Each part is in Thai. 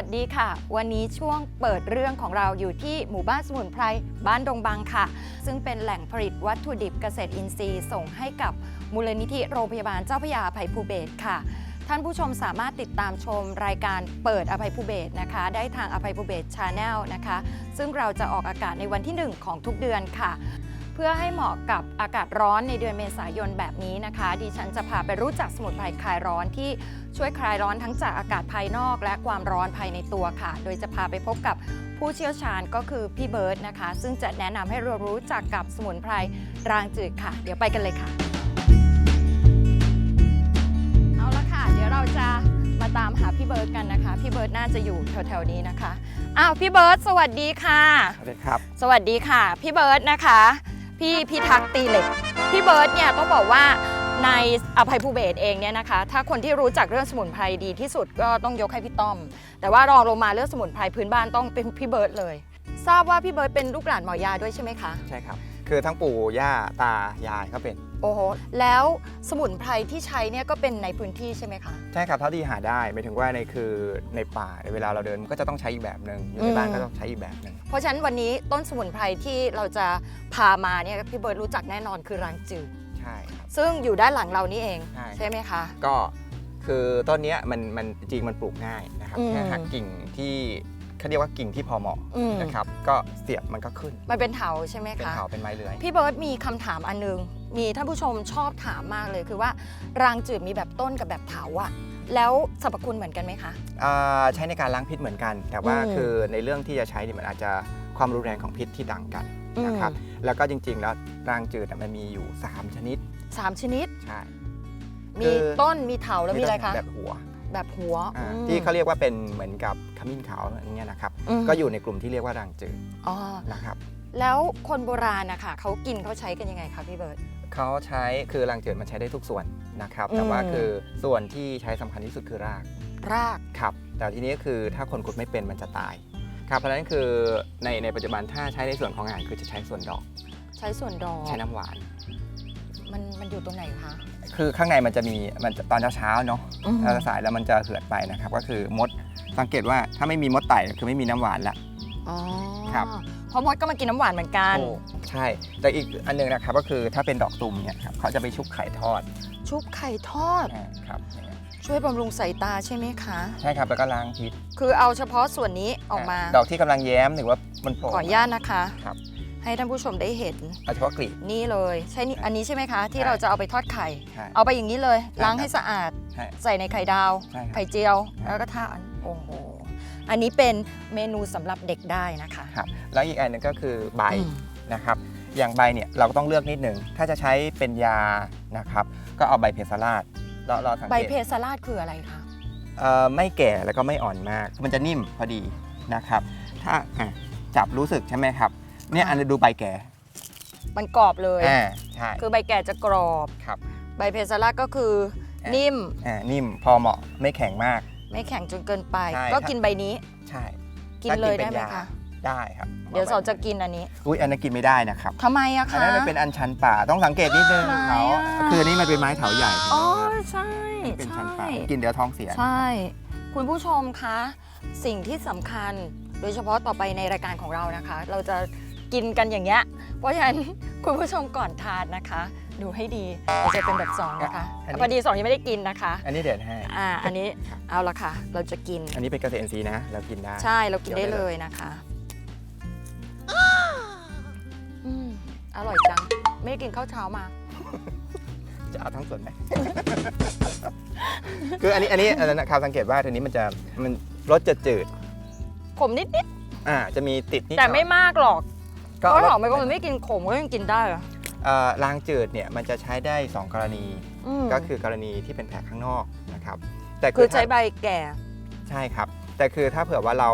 สวัสดีค่ะ วันนี้ช่วงเปิดเรื่องของเราอยู่ที่หมู่บ้านสมุนไพรบ้านดงบังค่ะ ซึ่งเป็นแหล่งผลิตวัตถุดิบเกษตรอินทรีย์ ส่งให้กับมูลนิธิโรงพยาบาลเจ้าพยาอภัยภูเบศค่ะ ท่านผู้ชมสามารถติดตามชมรายการเปิดอภัยภูเบศนะคะ ได้ทางอภัยภูเบศชาแนลนะคะ ซึ่งเราจะออกอากาศในวันที่ 1 ของทุกเดือนค่ะ พื่อให้เหมาะกับอากาศร้อนในเดือนเมษายนแบบนี้นะคะ ดิฉันจะพาไปรู้จักสมุนไพรคลายร้อนที่ช่วยคลายร้อนทั้งจากอากาศภายนอกและความร้อนภายในตัวค่ะ โดยจะพาไปพบกับผู้เชี่ยวชาญก็คือพี่เบิร์ตนะคะ ซึ่งจะแนะนำให้เรารู้จักกับสมุนไพรรางจืดค่ะ เดี๋ยวไปกันเลยค่ะ เอาละค่ะ เดี๋ยวเราจะมาตามหาพี่เบิร์ตกันนะคะ พี่เบิร์ตน่าจะอยู่แถวๆนี้นะคะอ้าวพี่เบิร์ตสวัสดีค่ะ สวัสดีครับ สวัสดีค่ะ พี่เบิร์ตนะคะ พี่พิทักษ์ตีเหล็ก พี่เบิร์ตเนี่ยต้องบอกว่าในอภัยภูเบศเองเนี่ยนะคะ ถ้าคนที่รู้จักเรื่องสมุนไพรดีที่สุดก็ต้องยกให้พี่ต้อม แต่ว่ารองลงมาเรื่องสมุนไพรพื้นบ้านต้องเป็นพี่เบิร์ตเลย ทราบว่าพี่เบิร์ตเป็นลูกหลานหมอยาด้วยใช่ไหมคะ ใช่ครับ คือทั้งปู่ย่าตายายก็เป็น โอ้โห แล้วสมุนไพรที่ใช้เนี่ยก็เป็นในพื้นที่ใช่ไหมคะ ใช่ครับเท่าที่หาได้หมายถึงว่าในคือในป่าเวลาเราเดินก็จะต้องใช้อีกแบบหนึ่งอยู่ในบ้านอืมก็ต้องใช้อีกแบบหนึ่งเพราะฉะนั้นวันนี้ต้นสมุนไพรที่เราจะพามาเนี่ยพี่เบิร์ตรู้จักแน่นอนคือรางจืดใช่ครับ ซึ่งอยู่ด้านหลังเรานี่เองใช่ใช่ ไหมคะ ก็คือต้นเนี้ยมันมันจริงมันปลูกง่ายนะครับอืม แค่หักกิ่งที่ เขาเรียกว่ากิ่งที่พอเหมาะอืม นะครับ ก็เสียบมันก็ขึ้น มันเป็นเถาใช่ไหมเป็นคะเขาเป็นไม้เลื้อย พี่เบิร์ตมีคำถามอันนึง มีท่านผู้ชมชอบถามมากเลยคือว่ารางจืดมีแบบต้นกับแบบเถาอะแล้วสรรพคุณเหมือนกันไหมคะ อ่าใช้ในการล้างพิษเหมือนกัน แต่ว่าอืมคือในเรื่องที่จะใช้เนี่ยมันอาจจะความรุนแรงของพิษที่ต่างกันนะครับ อืมแล้วก็จริงๆแล้วรางจืดอะมันมีอยู่ 3 ชนิด สามชนิด ใช่ มีคือ ต้นมีเถาแล้วมีอะไรคะ แบบหัว แบบหัวอ่าอืมที่เขาเรียกว่าเป็นเหมือนกับขมิ้นขาวอย่างเงี้ยนะครับมก็อยู่ในกลุ่มที่เรียกว่าด่างจืดอ๋อนะครับแล้วคนโบราณนะคะเขากินเขาใช้กันยังไงคะพี่เบิร์ต เขาใช้คือด่างจืดมันใช้ได้ทุกส่วนนะครับอืมแต่ว่าคือส่วนที่ใช้สำคัญที่สุดคือราก ราก ครับแต่ทีนี้คือถ้าคนขุดไม่เป็นมันจะตายครับเพราะฉะนั้นคือในในปัจจุบันถ้าใช้ในส่วนของงานคือจะใช้ส่วนดอก ใช้ส่วนดอกใช้น้ำหวานมันมันอยู่ตรงไหนคะ คือข้างในมันจะมีมันจะตอนเช้าๆเนาะอืมถ้าสายแล้วมันจะเหือดไปนะครับ ก็คือมดสังเกตว่าถ้าไม่มีมดไต่คือไม่มีน้ำหวานละ อ๋อครับ เพราะมดก็มากินน้ำหวานเหมือนกันใช่แต่อีกอันหนึงนะครับก็คือถ้าเป็นดอกตุ่มเนี่ยครับเขาจะไปชุบไข่ทอดชุบไข่ทอดอ่าครับอย่างเงี้ยช่วยบำรุงสายตาใช่ไหมคะ ใช่ครับแล้วก็ล้างพิษคือเอาเฉพาะส่วนนี้ออกมา ดอกที่กำลังแย้มหรือว่ามันโผล่ขออนุญาตนะคะ ครับ ให้ท่านผู้ชมได้เห็น เอาเฉพาะกลีบ นี่เลยใช่นี่ใช่อันนี้ใช่ไหมคะ ที่ใช่ เราจะเอาไปทอดไข่ ใช่ เอาไปอย่างนี้เลยใช่ล้างครับให้สะอาดใช่ ใส่ในไข่ดาว ใช่ครับ ไข่เจียวใช่แล้วก็ทานโอ้โห อันนี้เป็นเมนูสำหรับเด็กได้นะคะครับแล้วอีกอันหนึงก็คือใบอืมนะครับ อย่างใบเนี่ยเราก็ต้องเลือกนิดหนึ่ง ถ้าจะใช้เป็นยานะครับ ก็เอาใบเพสลาดเราเราสังใบเกตเพสลาดคืออะไรคะ เอ่อไม่แก่แล้วก็ไม่อ่อนมาก มันจะนิ่มพอดีนะครับ ถ้าอะจับรู้สึกใช่ไหมครับ เนี่ยอันนี้ดูใบแก่มันกรอบเลย อ่าใช่คือใบแก่จะกรอบ ครับ ใบเพสลาดก็คืออะนิ่ม อ่านิ่มพอเหมาะไม่แข็งมาก ไม่แข็งจนเกินไป ใช่ก็ถ้ากินใบนี้ ใช่กินถ้าเลยป็ได้ไหมยาคะ ได้ครับเดี๋ยวสอนจะกินอันนี้อุ้ยอันนั้นกินไม่ได้นะครับ ทำไมอะอันคะ นั้นมันเป็นอัญชันป่าต้องสังเกตนิดนึงทำไมเขาอะคืออันนี้มันเป็นไม้เถาใหญ่อ๋อใช่มันเป็นชันป่าใช่กินเดี๋ยวท้องเสีย ใช่ คุณผู้ชมคะ สิ่งที่สำคัญ โดยเฉพาะต่อไปในรายการของเรานะคะ เราจะ กินกันอย่างเงี้ย เพราะฉะนั้นคุณผู้ชมก่อนทานนะคะ ดูให้ดีเราจะเป็นแบบสองนะคะอันนี้ พอดีสองยังไม่ได้กินนะคะอันนี้เด็ดให้ อ่าอันนี้เอาละค่ะ เราจะกิน อันนี้เป็นเกษตรอินทรีย์นะ เรากินได้ ใช่เรากินเดี๋ได้ยวได้เลเลยยนะคะอืมอร่อยจัง ไม่ได้กินข้าวเช้ามา จะเอาทั้งส่วนไหม คืออันนี้อันนี้อันนั้นนะครับสังเกตว่าทีนี้มันจะมันรสจะจืด ขมนิดนิดอ่าจะมีติดนิดๆ แต่ไม่หน่อยมากหรอก ก็เพราะหรอกไม่ก็มันไม่กินขมก็ยังกินได้เหรอเอ่อล้างจืดเนี่ยมันจะใช้ได้ 2 กรณีมก็คือกรณีที่เป็นแผลข้างนอกนะครับ แต่คือใช้ถ้าใบแก่ ใช่ครับ แต่คือถ้าเผื่อว่าเรา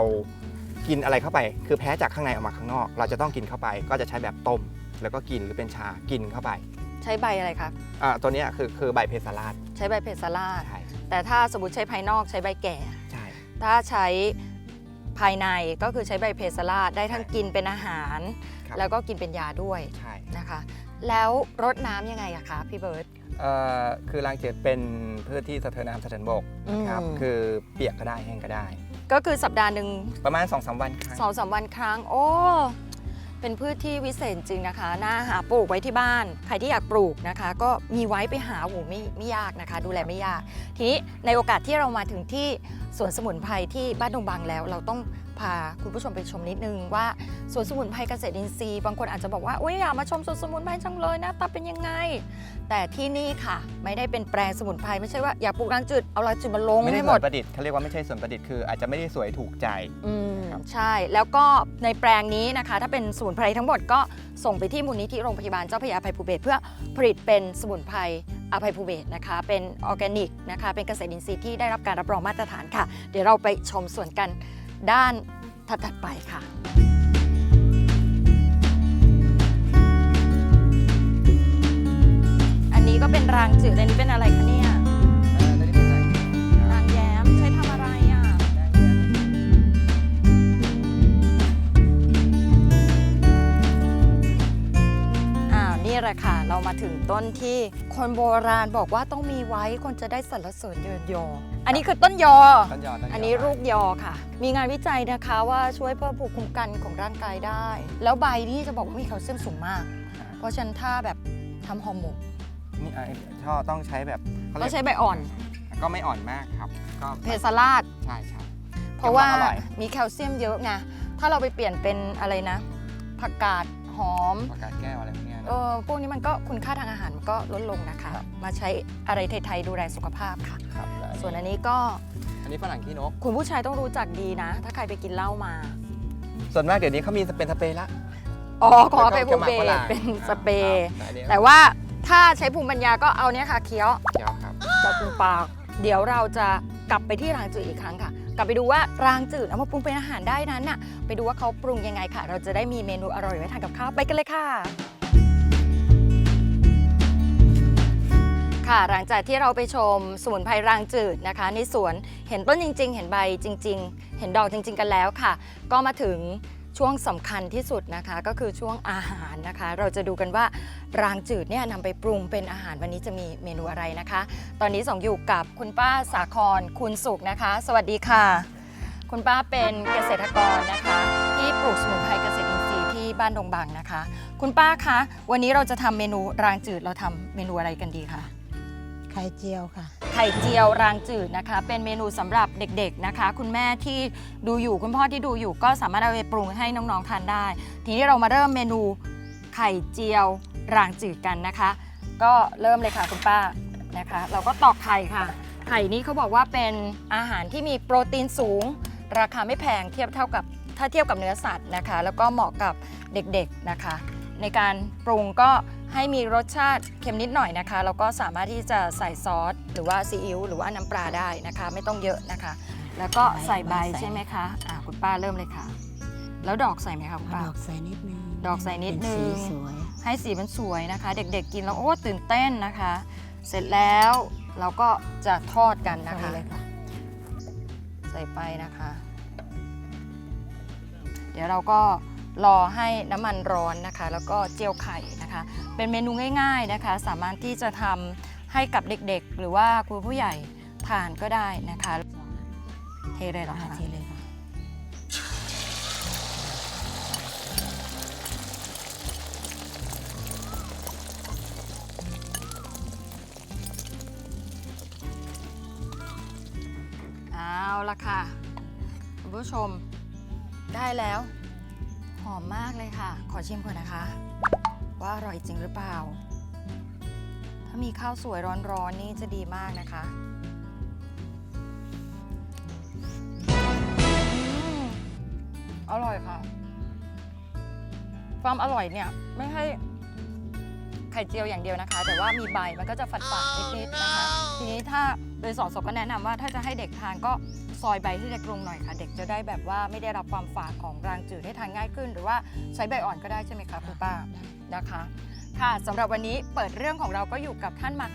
กินอะไรเข้าไป คือแพ้จากข้างในออกมาข้างนอก เราจะต้องกินเข้าไป ก็จะใช้แบบต้ม แล้วก็กินหรือเป็นชากินเข้าไปใช้ใบอะไรคะอ่าตัวเนี้ยคือคือใบเพสลาดใช้ใบเพสลาด ใช่แต่ถ้าสมมติใช้ภายนอกใช้ใบแก่ ใช่ ถ้าใช้ภายในก็คือใช้ใบเพสลาดได้ทั้งใช่กินเป็นอาหาร ครับแล้วก็กินเป็นยาด้วยใช่นะคะ แล้วรดน้ำยังไงอะคะพี่เบิร์ต เอ่อคือล้างจืดเป็นพืชที่สะเทินน้ำสะเทินบกนะครับ อืม คือเปียกก็ได้แห้งก็ได้ ก็คือสัปดาห์หนึ่งประมาณ2อสวันครั้ง สองสามวันครั้ง โอ้ เป็นพืชที่วิเศษจริงนะคะ น่าหาปลูกไว้ที่บ้าน ใครที่อยากปลูกนะคะ ก็มีไว้ไปหาโหไม่ไม่ยากนะคะ ดูแลไม่ยาก ทีนี้ในโอกาสที่เรามาถึงที่ สวนสมุนไพรที่บ้านดงบางแล้ว เราต้องพาคุณผู้ชมไปชมนิดนึงว่าสวนสมุนไพรเกษตรอินทรีย์บางคนอาจจะบอกว่าอุ้ยอยากมาชมสวนสมุนไพรจังเลยหนะตาเป็นยังไง แต่ที่นี่ค่ะ ไม่ได้เป็นแปลงสมุนไพรไม่ใช่ว่าอยากปลูกรังจืดเอารังจืดมาลงไม่ได้ให้สหมวด นประดิษฐ์เขาเรียกว่าไม่ใช่สวนประดิษฐ์คืออาจจะไม่ได้สวยถูกใจ อืมครับ ใช่แล้วก็ในแปลงนี้นะคะ ถ้าเป็นสมุนไพรทั้งหมดก็ส่งไปที่มูลนิธิโรงพยาบาลเจ้าพระยาอภัยภูเบศรเพื่อผลิตเป็นสมุนไพร อภัยภูเบศนะคะเป็นออร์แกนิกนะคะเป็นเกษตรอินทรีย์ที่ได้รับการรับรองมาตรฐานค่ะ เดี๋ยวเราไปชมส่วนกันด้านถัดๆไปค่ะอันนี้ก็เป็นรางจืดอันนี้เป็นอะไรคะเนี่ย แหละค่ะ เรามาถึงต้นที่คนโบราณบอกว่าต้องมีไว้คนจะได้สรรเสริญเยินยอ อันนี้คือต้นยอ ต้นยอต้นยอันนี้ลูกยอค่ะ มีงานวิจัยนะคะว่าช่วยเพิ่มภูมิคุ้มกันของร่างกายได้ แล้วใบนี่จะบอกว่ามีแคลเซียมสูงมาก เพราะฉะนั้นถ้าแบบทำห่อหมกนี่ไอ้ช่อต้องใช้แบบเขาเรีก็ยกใช้ใบอ่อน ก็ไม่อ่อนมากครับ ก็เพสลาด ใช่ใช่ เพราะว่าอร่อย มีแคลเซียมเยอะไง ถ้าเราไปเปลี่ยนเป็นอะไรนะ ผักกาด หอมประกาศแก้วอะไรพวกเนี้ยเอนะอพวกนี้มันก็คุณค่าทางอาหารมันก็ลดลงนะคะ ครับ มาใช้อะไรไทยๆดูแลสุขภาพค่ะ ครับแล้วส่วนอันนี้ก็อันนี้ฝรั่งขี้นก คุณผู้ชายต้องรู้จักดีนะ ถ้าใครไปกินเหล้ามา ส่วนมากเดี๋ยวนี้เขามีเป็นสเปรย์ละอ๋อขอไปแล้วก็ภูเบกระหม่ำฝรั่งเป็นสเปรย์ ครับอันนี้แต่ว่าถ้าใช้ภูมิปัญญาก็เอาเนี้ยค่ะเคี้ยวเดี๋ยวครับจับตรงปาก เดี๋ยวเราจะกลับไปที่รางจืดอีกครั้งค่ะ กลับไปดูว่ารางจืดเอามาปรุงเป็นอาหารได้นั้นน่ะไปดูว่าเขาปรุงยังไงค่ะ เราจะได้มีเมนูอร่อยไว้ทานกับข้าวไปกันเลยค่ะ ค่ะหลังจากที่เราไปชมสมุนไพรรางจืดนะคะ ในสวนเห็นต้นจริง ๆ เห็นใบจริง ๆ เห็นดอกจริง ๆ กันแล้วค่ะ ก็มาถึง ช่วงสำคัญที่สุดนะคะก็คือช่วงอาหารนะคะ เราจะดูกันว่ารางจืดเนี่ยนำไปปรุงเป็นอาหารวันนี้จะมีเมนูอะไรนะคะ ตอนนี้ส่งอยู่กับคุณป้าสาครคุณสุขนะคะ สวัสดีค่ะ คุณป้าเป็นเกษตรกรนะคะ ที่ปลูกสมุนไพรเกษตรอินทรีย์ที่บ้านดงบังนะคะ คุณป้าคะ วันนี้เราจะทำเมนูรางจืดเราทำเมนูอะไรกันดีคะ ไข่เจียวค่ะ ไข่เจียวรางจืดนะคะ เป็นเมนูสำหรับเด็กๆนะคะ คุณแม่ที่ดูอยู่คุณพ่อที่ดูอยู่ก็สามารถเอาไปปรุงให้น้องๆทานได้ ทีนี้เรามาเริ่มเมนูไข่เจียวรางจืดกันนะคะ ก็เริ่มเลยค่ะคุณป้านะคะ เราก็ตอกไข่ค่ะ ไข่นี้เขาบอกว่าเป็นอาหารที่มีโปรตีนสูง ราคาไม่แพงเทียบเท่ากับถ้าเทียบกับเนื้อสัตว์นะคะ แล้วก็เหมาะกับเด็กๆนะคะ ในการปรุงก็ ให้มีรสชาติเค็มนิดหน่อยนะคะ แล้วก็สามารถที่จะใส่ซอส หรือว่าซีอิ๊วหรือว่าน้ำปลาได้นะคะ ไม่ต้องเยอะนะคะ แล้วก็ใส่ใบใส่ใช่ไหมคะอ่าคุณป้าเริ่มเลยค่ะ แล้วดอกใส่ไหมคะคุณเอาป้า ดอกใส่นิดนึงดอกใส่นิดนึง เป็สีสวย ให้สีมันสวยนะคะ เด็กๆกินแล้วโอ้ตื่นเต้นนะคะ เสร็จแล้วเราก็จะทอดกันนะคะเลยค่ะ ใส่ไปนะคะ เดี๋ยวเราก็ รอให้น้ำมันร้อนนะคะ แล้วก็เจียวไข่นะคะ เป็นเมนูง่ายๆนะคะ สามารถที่จะทำให้กับเด็กๆ หรือว่าคุณผู้ใหญ่ทานก็ได้นะคะ เทเลยเหรออาคะทีเลยค่ะเอาละค่ะ คุณผู้ชมได้แล้วห อมมากเลยค่ะ ขอชิมก่อนนะคะ ว่าอร่อยจริงหรือเปล่า ถ้ามีข้าวสวยร้อนๆนี่จะดีมากนะคะอืมอร่อยค่ะ ความอร่อยเนี่ยไม่ให้ไข่เจียวอย่างเดียวนะคะ แต่ว่ามีใบมันก็จะฝาดๆนิดๆนะคะ ทีนี้ถ้า โดยสอนสก็แนะนำว่าถ้าจะให้เด็กทานก็ซอยใบที่เล็กลงหน่อยค่ะ เด็กจะได้แบบว่าไม่ได้รับความฝาดของรางจืดให้ทานง่ายขึ้น หรือว่าใช้ใบอ่อนก็ได้ใช่ไหมคะคุณป้านะคะค่ะสำหรับวันนี้เปิดเรื่องของเราก็อยู่กับท่านมา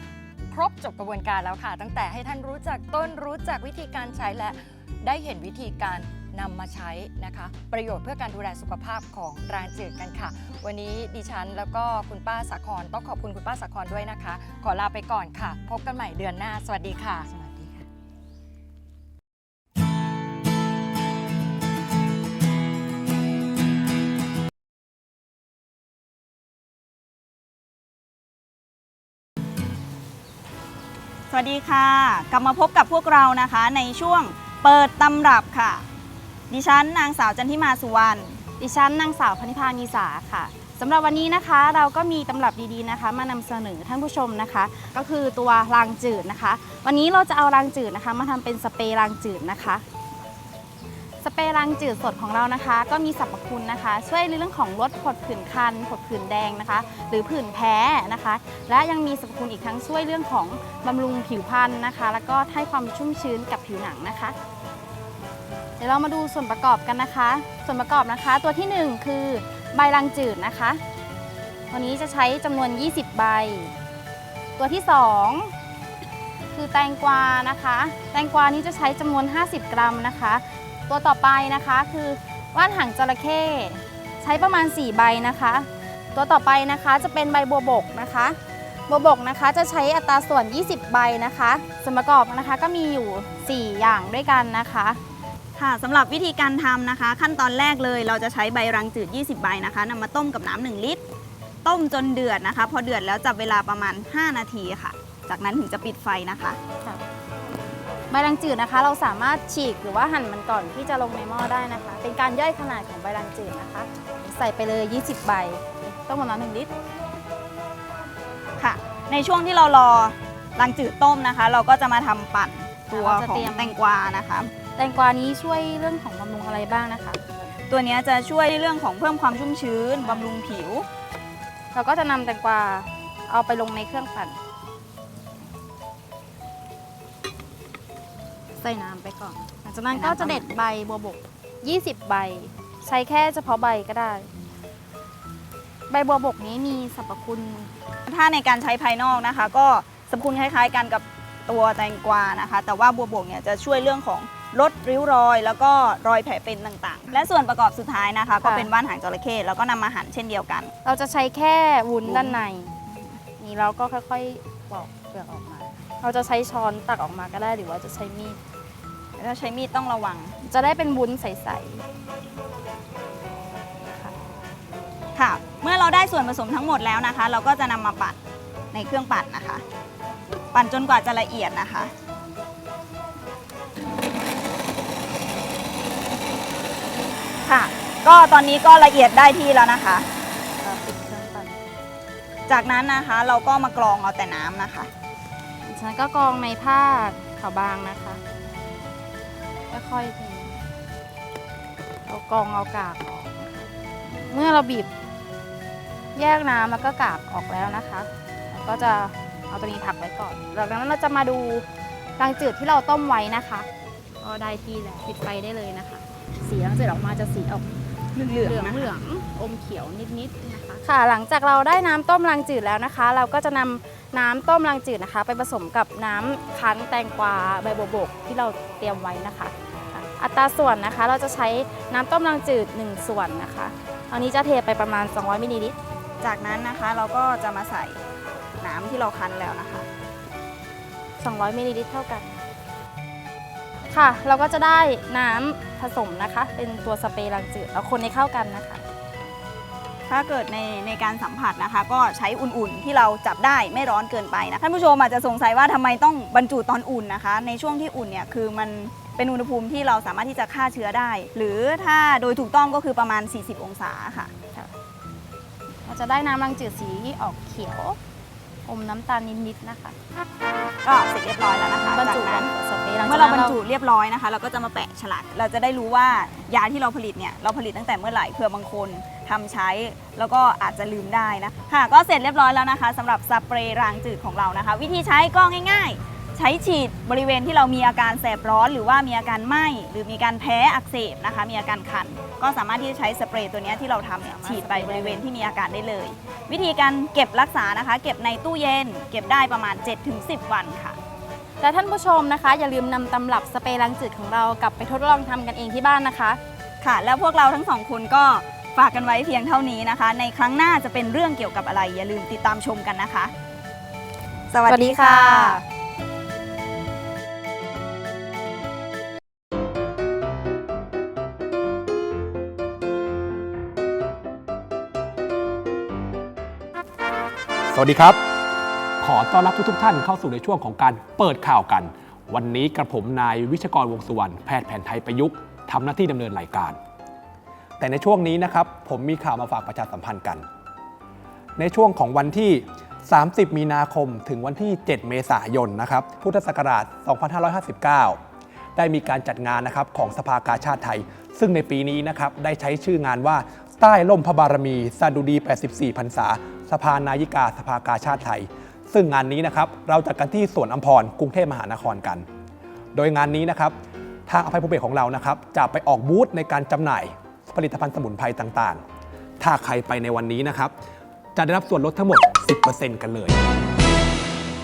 ครบจบกระบวนการแล้วค่ะ ตั้งแต่ให้ท่านรู้จักต้นรู้จักวิธีการใช้และได้เห็นวิธีการ นำมาใช้นะคะ ประโยชน์เพื่อการดูแลสุขภาพของร้างจืดกันค่ะ วันนี้ดิฉันแล้วก็คุณป้าสาครต้องขอบคุณคุณป้าสาครด้วยนะคะ ขอลาไปก่อนค่ะ พบกันใหม่เดือนหน้า สวัสดีค่ะสวัสดีค่ะสวัสดีค่ะ กลับมาพบกับพวกเรานะคะในช่วงเปิดตำรับค่ะ ดิฉันนางสาวจันทิมาสุวรรณ ดิฉันนางสาวพนิพางีสาค่ะสำหรับวันนี้นะคะเราก็มีตำรับดีๆนะคะ มานำเสนอท่านผู้ชมนะคะ ก็คือตัวรางจืดนะคะ วันนี้เราจะเอารางจืดนะคะ มาทำเป็นสเปรย์รางจืดนะคะ สเปรย์รางจืดสดของเรานะคะ ก็มีสรรพคุณนะคะ ช่วยในเรื่องของลดผดผื่นคันผดผื่นแดงนะคะ หรือผื่นแพ้นะคะ และยังมีสรรพคุณอีกทั้งช่วยเรื่องของบำรุงผิวพรรณนะคะ แล้วก็ให้ความชุ่มชื้นกับผิวหนังนะคะ ดี๋ยวเรามาดูส่วนประกอบกันนะคะ ส่วนประกอบนะคะ ตัวที่ 1 คือใบรังจืดนะคะ ตัวนี้จะใช้จำนวน 20 ใบ ตัวที่ 2 คือแตงกวานะคะ แตงกวานี้จะใช้จำนวน 50 กรัมนะคะ ตัวต่อไปนะคะคือว่านหางจระเข้ใช้ประมาณ 4 ใบนะคะ ตัวต่อไปนะคะจะเป็นใบบัวบกนะคะบัวบกนะคะจะใช้อัตราส่วน 20 ใบนะคะส่วนประกอบนะคะก็มีอยู่ 4 อย่างด้วยกันนะคะ ค่ะสำหรับวิธีการทำนะคะ ขั้นตอนแรกเลยเราจะใช้ใบรังจืด 20 ใบนะคะนำมาต้มกับน้ำ1ลิตร ต้มจนเดือดนะคะ พอเดือดแล้วจับเวลาประมาณ 5 นาทีค่ะ จากนั้นถึงจะปิดไฟนะคะใบรังจืดนะคะ เราสามารถฉีกหรือว่าหั่นมันก่อนที่จะลงในหม้อได้นะคะ เป็นการย่อยขนาดของใบรังจืดนะคะ ใส่ไปเลย 20 ใบ ต้มกับน้ำหนึ่งลิตรค่ะ ในช่วงที่เรารอรังจืดต้มนะคะ เราก็จะมาทำปั่นตัวเราจะขอเตงรียมแตงกวานะคะแตงกวานี้ช่วยเรื่องของบำรุงอะไรบ้างนะคะ ตัวเนี้ยจะช่วยในเรื่องของเพิ่มความชุ่มชื้นบำรุงผิว เราก็จะนำแตงกวาเอาไปลงในเครื่องปั่น ใส่น้ำไปก่อน หลังจากนั้นก็จะเด็ดใบบัวบก 20 ใบ ใช้แค่เฉพาะใบก็ได้ ใบบัวบกนี้มีสรรพคุณ ถ้าในการใช้ภายนอกนะคะ ก็สรรพคุณคล้าย ๆ กันกับตัวแตงกวานะคะ แต่ว่าบัวบกเนี่ยจะช่วยเรื่องของ ลดริ้วรอย แล้วก็รอยแผลเป็นต่างๆ และส่วนประกอบสุดท้ายนะคะ ก็เป็นว่านหางจระเข้แล้วก็นำมาหั่นเช่นเดียวกัน เราจะใช้แค่วุ้นวุ้นด้านใน นี่เราก็ค่อยๆปอกเปลือกออกมา เราจะใช้ช้อนตักออกมาก็ได้หรือว่าจะใช้มีด ถ้าใช้มีดต้องระวัง จะได้เป็นวุ้นใส ค่ะ เมื่อเราได้ส่วนผสมทั้งหมดแล้วนะคะ เราก็จะนำมาปั่นในเครื่องปั่นนะคะ ปั่นจนกว่าจะละเอียดนะคะ ค่ะ ก็ตอนนี้ก็ละเอียดได้ที่แล้วนะคะ เราปิดเครื่องปั่นจากนั้นนะคะเราก็มากรองเอาแต่น้ำนะคะจากนั้นก็กรองในผ้าขาวบางนะคะค่อยๆเทเรากรองเอากากออกนะคะเมื่อเราบีบแยกน้ำแล้วก็กากออกแล้วนะคะเราก็จะเอาตัวนี้พักไว้ก่อนหลังจากนั้นเราจะมาดูรังจืดที่เราต้มไว้นะคะ ก็ได้ที่แล้วปิดไฟได้เลยนะคะ สีรังจืดออกมาจะสีออกเหลืองเหลืองๆนะเหลืองอมเขียวนิดๆนะคะค่ะ หลังจากเราได้น้ำต้มรังจืดแล้วนะคะ เราก็จะนำน้ำต้มรังจืดนะคะ ไปผสมกับน้ำคั้นแตงกวาใบบัวบกที่เราเตรียมไว้นะคะค่ะอัตราส่วนนะคะเราจะใช้น้ำต้มรังจืด 1 ส่วนนะคะอันนี้จะเทไปประมาณ 200มิลลิลิตรจากนั้นนะคะเราก็จะมาใส่น้ำที่เราคั้นแล้วนะคะ 200มิลลิลิตรเท่ากัน ค่ะ เราก็จะได้น้ำผสมนะคะ เป็นตัวสเปรย์รังจืดเราคนให้เข้ากันนะคะ ถ้าเกิดในในการสัมผัสนะคะ ก็ใช้อุ่นๆ ที่เราจับได้ไม่ร้อนเกินไปนะท่านผู้ชมอาจจะสงสัยว่าทำไมต้องบรรจุตอนอุ่นนะคะ ในช่วงที่อุ่นเนี่ยคือมันเป็นอุณหภูมิที่เราสามารถที่จะฆ่าเชื้อได้ หรือถ้าโดยถูกต้องก็คือประมาณ 40 องศาค่ะเราจะได้น้ำรังจืดสีออกเขียว อมน้ำตาลนิดๆนะคะ ก็เสร็จเรียบร้อยแล้วนะคะบรรจุจากนั้นสเปรย์หลังเมื่จาอกเรานั้นบรรจุเรียบร้อยนะคะ เราก็จะมาแปะฉลากเราจะได้รู้ว่ายาที่เราผลิตเนี่ยเราผลิตตั้งแต่เมื่อไหร่เผื่อบางคนทำใช้แล้วก็อาจจะลืมได้นะค่ะก็เสร็จเรียบร้อยแล้วนะคะสำหรับสเปรย์รางจืดของเรานะคะ วิธีใช้ก็ง่าย ๆ ใช้ฉีดบริเวณที่เรามีอาการแสบร้อน หรือว่ามีอาการไหม้หรือมีการแพ้อักเสบนะคะ มีอาการคัน ก็สามารถที่จะใช้สเปรย์ตัวเนี้ยที่เราทำเนี่ยฉีดไปบริเวณที่มีอาการได้เลย วิธีการเก็บรักษานะคะ เก็บในตู้เย็น เก็บได้ประมาณ 7-10 วันค่ะและท่านผู้ชมนะคะ อย่าลืมนำตำรับสเปรย์รังจืดของเรากลับไปทดลองทำกันเองที่บ้านนะคะ ค่ะ แล้วพวกเราทั้งสองคนก็ฝากกันไว้เพียงเท่านี้นะคะ ในครั้งหน้าจะเป็นเรื่องเกี่ยวกับอะไร อย่าลืมติดตามชมกันนะคะ สวัสดีค่ะ วัสดีครับ ขอต้อนรับทุกๆ ท่านเข้าสู่ในช่วงของการเปิดข่าวกัน วันนี้กระผมนายวิชกรวงสุวรรณแพทย์แผนไทยประยุกต์ทำหน้าที่ดำเนินรายการ แต่ในช่วงนี้นะครับ ผมมีข่าวมาฝากประชาสัมพันธ์กัน ในช่วงของวันที่ 30 มีนาคมถึงวันที่ 7 เมษายนนะครับพุทธศักราช 2559 ได้มีการจัดงานนะครับของสภากาชาติไทย ซึ่งในปีนี้นะครับได้ใช้ชื่องานว่าใต้ล่มพระบารมีสดุดี 84พรรษา สภานายิกาสภากาชาติไทย ซึ่งงานนี้นะครับเราจัดกันที่สวนอัมพรกรุงเทพมหานครกัน โดยงานนี้นะครับทางอภัยภูเบศของเรานะครับจะไปออกบูธในการจำหน่ายผลิตภัณฑ์สมุนไพรต่างๆ ถ้าใครไปในวันนี้นะครับ จะได้รับส่วนลดทั้งหมด 10%กันเลย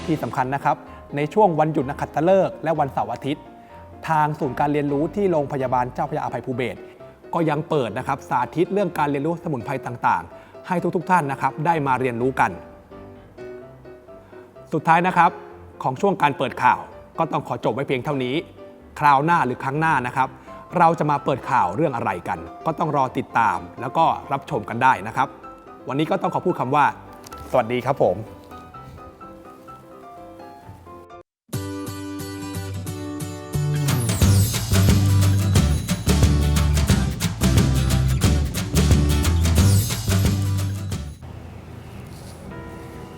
ที่สำคัญนะครับในช่วงวันหยุดนักขัตฤกษ์และวันเสาร์อาทิตย์ ทางศูนย์การเรียนรู้ที่โรงพยาบาลเจ้าพระยาอภัยภูเบศก็ยังเปิดนะครับสาธิตเรื่องการเรียนรู้สมุนไพรต่างๆ ให้ทุกๆท่านนะครับได้มาเรียนรู้กัน สุดท้ายนะครับของช่วงการเปิดข่าว ก็ต้องขอจบไว้เพียงเท่านี้ คราวหน้าหรือครั้งหน้านะครับ เราจะมาเปิดข่าวเรื่องอะไรกัน ก็ต้องรอติดตามแล้วก็รับชมกันได้นะครับ วันนี้ก็ต้องขอพูดคำว่า สวัสดีครับผม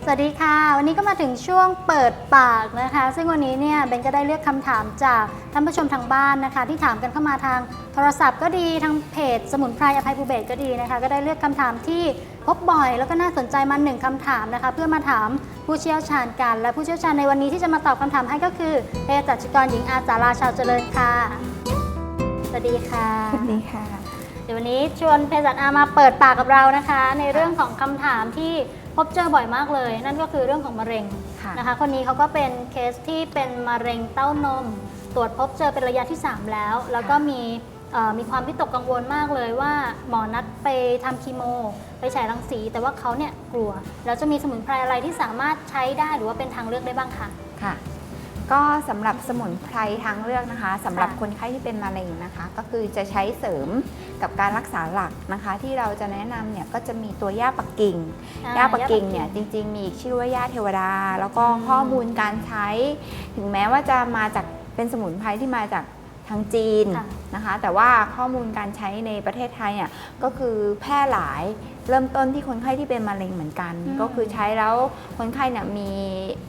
วัสดีค่ะ วันนี้ก็มาถึงช่วงเปิดปากนะคะ ซึ่งวันนี้เนี่ยเบนก็ได้เลือกคำถามจากท่านผู้ชมทางบ้านนะคะ ที่ถามกันเข้ามาทางโทรศัพท์ก็ดีทางเพจสมุนไพรอภัยภูเบศรก็ดีนะคะ ก็ได้เลือกคำถามที่พบบ่อยแล้วก็น่าสนใจมาหนึ่งคำถามนะคะ เพื่อมาถามผู้เชี่ยวชาญกัน และผู้เชี่ยวชาญในวันนี้ที่จะมาตอบคำถามให้ก็คือเภสัชกรหญิงอาสาราชาวเจริญค่ะสวัสดีค่ะสวัสดีค่ะเดี๋ยววันนี้ชวนเภสัชอามาเปิดปากกับเรานะคะ ในเรื่องของคำถามที่ พบเจอบ่อยมากเลย นั่นก็คือเรื่องของมะเร็งค่ะนะคะ คนนี้เขาก็เป็นเคสที่เป็นมะเร็งเต้านม ตรวจพบเจอเป็นระยะที่ 3 แล้ว แล้วก็มีเอ่อมีความวิตกกังวลมากเลยว่าหมอนัดไปทำคีโม ไปฉายรังสี แต่ว่าเขาเนี่ยกลัว แล้วจะมีสมุนไพรอะไรที่สามารถใช้ได้หรือว่าเป็นทางเลือกได้บ้างคะ ค่ะ ก็สำหรับสมุนไพรทางเลือกนะคะสำหรับค่ะคนไข้ที่เป็นมะเร็งนะคะ ก็คือจะใช้เสริมกับการรักษาหลักนะคะ ที่เราจะแนะนำเนี่ยก็จะมีตัวหญ้าปักกิ่งอ่หญ้าปักกิ่งเนี่ยจริง ๆ มีอีกชื่อว่าหญ้าเทวดา แล้วก็อืมข้อมูลการใช้ ถึงแม้ว่าจะมาจากเป็นสมุนไพรที่มาจากทางจีนค่ะ นะคะ แต่ว่าข้อมูลการใช้ในประเทศไทยเนี่ยก็คือแพร่หลายเริ่มต้นที่คนไข้ที่เป็นมะเร็งเหมือนกันอืมก็คือใช้แล้วคนไข้เนี่ยมี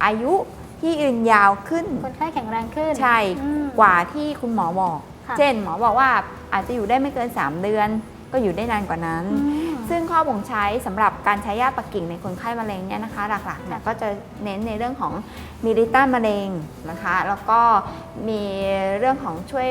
อายุ ที่ยืนยาวขึ้น คนไข้แข็งแรงขึ้นใช่อืม กว่าที่คุณหมอบอก ค่ะ เช่นหมอบอกว่าอาจจะอยู่ได้ไม่เกิน 3 เดือน ก็อยู่ได้นานกว่านั้น อืม ซึ่งข้อบ่งใช้สำหรับการใช้ยาปักกิ่งในคนไข้มะเร็งเนี่ยนะคะ หลักๆเนี่ยก็จะเน้นในเรื่องของมีฤทธิ์ต้านมะเร็งนะคะ แล้วก็มีเรื่องของช่วย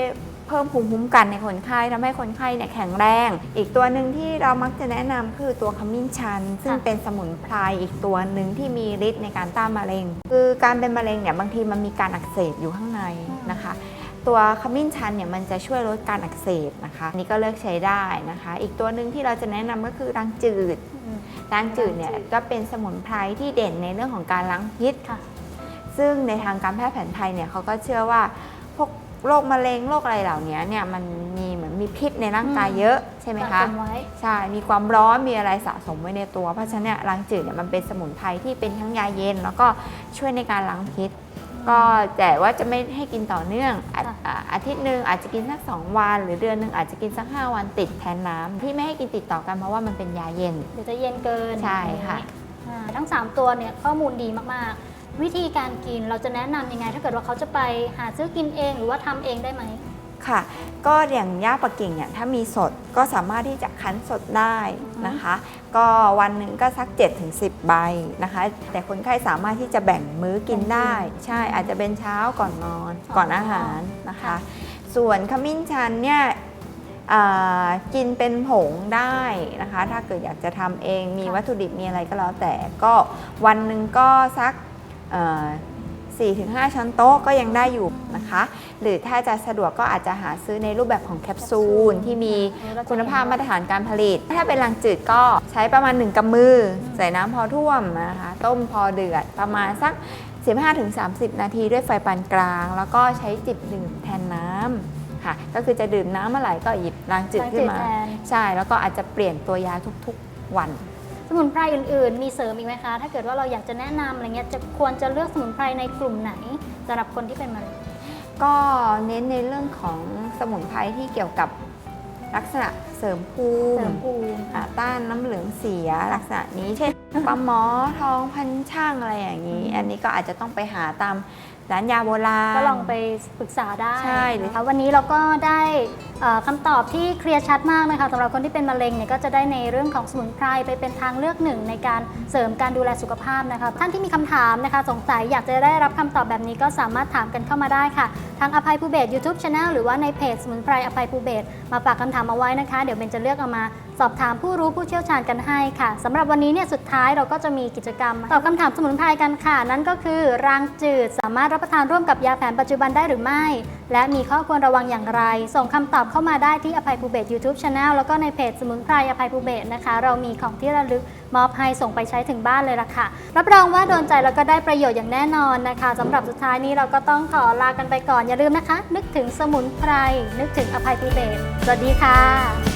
เพิ่มภูมิคุ้มกันในคนไข้ทำให้คนไข้เนี่ยแข็งแรง อีกตัวหนึ่งที่เรามักจะแนะนำคือตัวขมิ้นชัน ซึ่งเป็นสมุนไพรอีกตัวหนึ่งที่มีฤทธิ์ในการต้านมะเร็ง คือการเป็นมะเร็งเนี่ยบางทีมันมีการอักเสบอยู่ข้างในนะคะตัวขมิ้นชันเนี่ยมันจะช่วยลดการอักเสบนะคะ นี่ก็เลือกใช้ได้นะคะ อีกตัวหนึ่งที่เราจะแนะนำก็คือรังจืดรังจืดเนี่ยก็เป็นสมุนไพรที่เด่นในเรื่องของการล้างพิษค่ะซึ่งในทางการแพทย์แผนไทยเนี่ยเขาก็เชื่อว่า โรคมะเร็งโรคอะไรเหล่านี้เนี่ยมันมีเหมือนมีพิษในร่างกายอืมเยอะใช่ไหมคะสะสมไว้ใช่มีความร้อนมีอะไรสะสมไว้ในตัว เพราะฉะนั้นเนี่ยล้างจืดเนี่ยมันเป็นสมุนไพรที่เป็นทั้งยาเย็น แล้วก็ช่วยในการล้างพิษ ก็แต่ว่าจะไม่ให้กินต่อเนื่องอาค่ะอ่าอาทิตย์หนึ่งอาจจะกินสักสองวัน หรือเดือนหนึ่งอาจจะกินสักห้าวันติดแทนน้ำที่ไม่ให้กินติดต่อกันเพราะว่ามันเป็นยาเย็นเดี๋ยวจะเย็นเกินใช่ค่ะอ่าทั้ง 3 ตัวเนี่ยข้อมูลดีมากๆ วิธีการกินเราจะแนะนำยังไง ถ้าเกิดว่าเขาจะไปหาซื้อกินเองหรือว่าทำเองได้ไหม ค่ะ ก็อย่างหญ้าปักกิ่งเนี่ยถ้ามีสดก็สามารถที่จะคั้นสดได้นะคะ ก็วันหนึ่งก็สัก 7-10 ใบนะคะ แต่คนไข้สามารถที่จะแบ่งมื้อกินได้ ใช่อาจจะเป็นเช้าก่อนนอนอ๋อก่อนอาหารนะคะค่ะส่วนขมิ้นชันเนี่ยอ่ากินเป็นผงได้นะคะ ถ้าเกิดอยากจะทำเองมีวัตถุดิบมีอะไรก็แล้วแต่ก็วันหนึ่งก็สักเอ่อ 4-5 ช้อนโต๊ะก็ยังได้อยู่นะคะ หรือถ้าจะสะดวกก็อาจจะหาซื้อในรูปแบบของแคปซูลที่มีคุณภาพมาตรฐานการผลิต ถ้าเป็นลังจืดก็ใช้ประมาณ 1กำมือ ใส่น้ำพอท่วมนะคะ ต้มพอเดือดประมาณสัก 15-30 นาทีด้วยไฟปานกลาง แล้วก็ใช้จิบดื่มแทนน้ำค่ะ ก็คือจะดื่มน้ำเมื่อไหร่ก็หยิบล้างจืดขึ้นมาล้างจืดแทนใช่ แล้วก็อาจจะเปลี่ยนตัวยาทุกๆวัน สมุนไพรอื่นๆ มีเสริมอีกไหมคะ ถ้าเกิดว่าเราอยากจะแนะนำอะไรเงี้ยจะควรจะเลือกสมุนไพรในกลุ่มไหนสำหรับคนที่เป็นมะเร็ง ก็เน้นในเรื่องของสมุนไพรที่เกี่ยวกับลักษณะเสริมภูเสริมิมภูมิอ่าต้านน้ำเหลืองเสียลักษณะนี้เช่นปลาหมอทองพันช่างอะไรอย่างนี้ อันนี้ก็อาจจะต้องไปหาตาม ร้านยาโบราณ ก็ลองไปปรึกษาได้ใช่หรือ นะคะวันนี้เราก็ได้เอ่อคำตอบที่เคลียร์ชัดมากนะคะสำหรับคนที่เป็นมะเร็งเนี่ยก็จะได้ในเรื่องของสมุนไพรไปเป็นทางเลือกหนึ่งในการเสริมการดูแลสุขภาพนะคะท่านที่มีคำถามนะคะสงสัยอยากจะได้รับคำตอบแบบนี้ก็สามารถถามกันเข้ามาได้ค่ะ ทางอภัยภูเบศ YouTube Channel หรือว่าในเพจสมุนไพรอภัยภูเบศมาฝากคำถามเอาไว้นะคะ เดี๋ยวเบนจะเลือกเอามา สอบถามผู้รู้ผู้เชี่ยวชาญกันให้ค่ะสำหรับวันนี้เนี่ยสุดท้ายเราก็จะมีกิจกรรมตอบคำถามสมุนไพรกันค่ะ นั่นก็คือรางจืดสามารถรับประทานร่วมกับยาแผนปัจจุบันได้หรือไม่ และมีข้อควรระวังอย่างไร ส่งคำตอบเข้ามาได้ที่อภัยภูเบศ YouTube Channel แล้วก็ในเพจสมุนไพรอภัยภูเบศนะคะ เรามีของที่ระลึกมอบให้ส่งไปใช้ถึงบ้านเลยล่ะค่ะ รับรองว่าโดนใจแล้วก็ได้ประโยชน์อย่างแน่นอนนะคะสำหรับสุดท้ายนี้เราก็ต้องขอลากันไปก่อนอย่าลืมนะคะ นึกถึงสมุนไพรนึกถึงอภัยภูเบศสวัสดีค่ะ